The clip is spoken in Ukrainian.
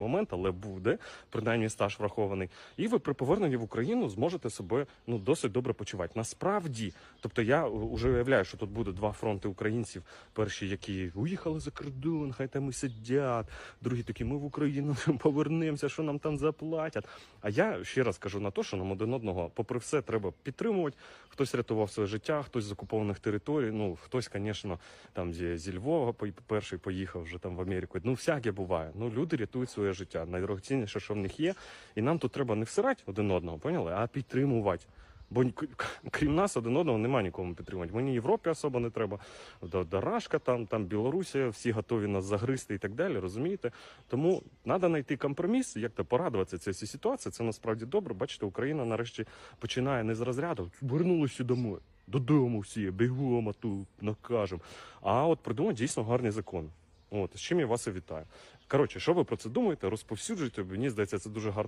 момент, але буде принаймні стаж врахований. І ви при поверненні в Україну зможете себе ну досить добре почувати. Насправді, тобто я вже уявляю, що тут буде два фронти українців. Перші, які уїхали за кордон, хай там і сидять. Другі такі, ми в Україну повернемося, що нам там заплатять. А я ще раз кажу на те, що нам один одного, попри все, треба підтримувати. Хтось рятував своє життя, хтось з окупованих територій. Ну хтось, звісно, там зі, Львова перший поїхав вже там в Америку. Ну всяке буває. Ну люди рятують своє життя. Найдорогоцінніше, що в них є. І нам тут треба не всирати один одного, поняли, а підтримувати. Бо крім нас один одного немає нікому підтримувати. Мені Європі особо не треба. Дарашка, там, там Білорусія, всі готові нас загризти і так далі. Розумієте? Тому треба знайти компроміс, як то порадуватися цій ситуації. Це насправді добре. Бачите, Україна нарешті починає не з розряду. Вернулися домой. Додому всі, бігом, а тут накажемо. А от придумати дійсно гарний закон. От з чим я вас і вітаю. Коротше, що ви про це думаєте? Розповсюджуйте. Мені здається, це дуже гарно.